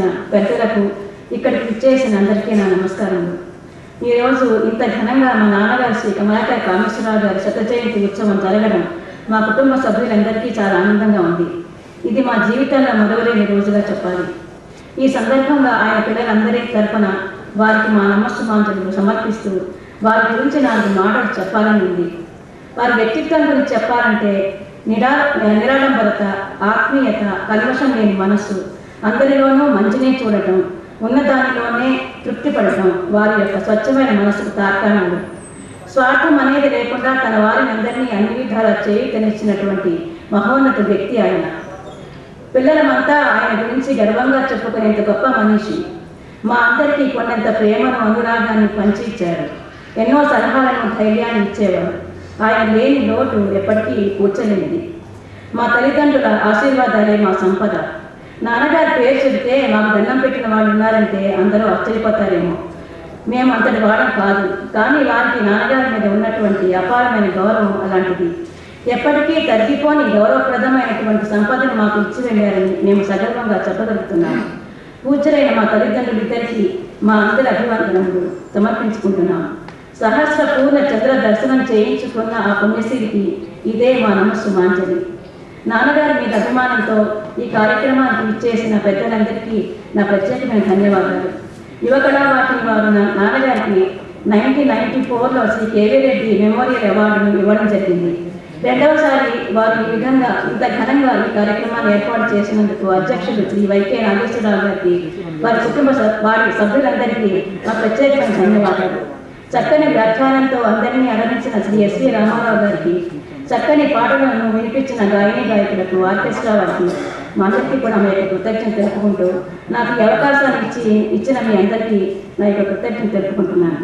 పెద్దలకు ఇక్కడికి ఇచ్చేసిన అందరికీ నా నమస్కారములు ఈరోజు ఇంత ఘనంగా మా నాన్నగారు శ్రీ కమలాకాయ కామేశ్వరరావు గారి శత జయంతి ఉత్సవం జరగడం మా కుటుంబ సభ్యులందరికీ చాలా ఆనందంగా ఉంది. ఇది మా జీవితంలో మొదలైన రోజుగా చెప్పాలి. ఈ సందర్భంగా ఆయన పిల్లలందరి తరఫున వారికి మా నమస్సుమాంజలు సమర్పిస్తూ వారి గురించి నాలుగు మాటలు చెప్పాలని ఉంది. వారి వ్యక్తిత్వం గురించి చెప్పాలంటే నిరా నిరాడంబరత ఆత్మీయత కల్మషం లేని మనస్సు అందరిలోనూ మంచినే చూడటం ఉన్నదానిలోనే తృప్తిపడటం వారి యొక్క స్వచ్ఛమైన మనసుకు తార్కాణాలు స్వార్థం అనేది లేకుండా తన వారిని అందరినీ అన్ని విధాలా చేయుతనిచ్చినటువంటి మహోన్నత వ్యక్తి ఆయన. పిల్లలమంతా ఆయన గురించి గర్వంగా చెప్పుకునేంత గొప్ప మనిషి. మా అందరికీ కొండంత ప్రేమను అనురాగాన్ని పంచి ఇచ్చారు ఎన్నో సలహాలను ధైర్యాన్ని ఇచ్చేవారు ఆయన లేని లోటు ఎప్పటికీ కూర్చలేనిది. మా తల్లిదండ్రుల ఆశీర్వాదాలే మా సంపద. నాన్నగారి పేరు చెబితే మాకు దండం పెట్టిన వాళ్ళు ఉన్నారంటే అందరూ ఆశ్చర్యపోతారేమో. మేము అంతటి వాడం కాదు. కానీ వారికి నాన్నగారి మీద ఉన్నటువంటి అపారమైన గౌరవం అలాంటిది. ఎప్పటికీ తగ్గిపోని గౌరవప్రదమైనటువంటి సంపదను మాకు ఇచ్చి వెళ్ళారని మేము సగర్వంగా చెప్పగలుగుతున్నాము. పూజలైన మా తల్లిదండ్రులిద్దరికీ మా అందరి అభివందనములు సమర్పించుకుంటున్నాము సహస్ర పూర్ణ చంద్ర దర్శనం చేయించుకున్న ఆ పుణ్యశ్రీకి ఇదే మా నమస్సు మాంజలి. నాన్నగారి మీద అభిమానంతో ఈ కార్యక్రమానికి ఇచ్చేసిన పెద్దలందరికీ నా ప్రత్యేకమైన ధన్యవాదాలు. యువకళా వాటిని వారు నాన్నగారికి నైన్టీన్ నైన్టీ ఫోర్లో శ్రీ కేవీ రెడ్డి మెమోరియల్ అవార్డును ఇవ్వడం జరిగింది. రెండవసారి వారు ఈ విధంగా ఇంత ఘనంగా ఈ కార్యక్రమాన్ని ఏర్పాటు చేసినందుకు అధ్యక్షులు శ్రీ వైకే నాగేశ్వరరావు గారికి వారి కుటుంబ వారి సభ్యులందరికీ మా ప్రత్యేకమైన ధన్యవాదాలు. చక్కని వ్యాఖ్యానంతో అందరినీ అలరించిన శ్రీ ఎస్వి రామారావు గారికి చక్కని పాటలను వినిపించిన గాయని గాయకులకు ఆర్కెస్ట్రా వారికి మా అందరికీ కూడా మా యొక్క కృతజ్ఞత తెలుపుకుంటూ నాకు ఈ అవకాశాన్ని ఇచ్చి ఇచ్చిన మీ అందరికీ నా యొక్క కృతజ్ఞత తెలుపుకుంటున్నాను.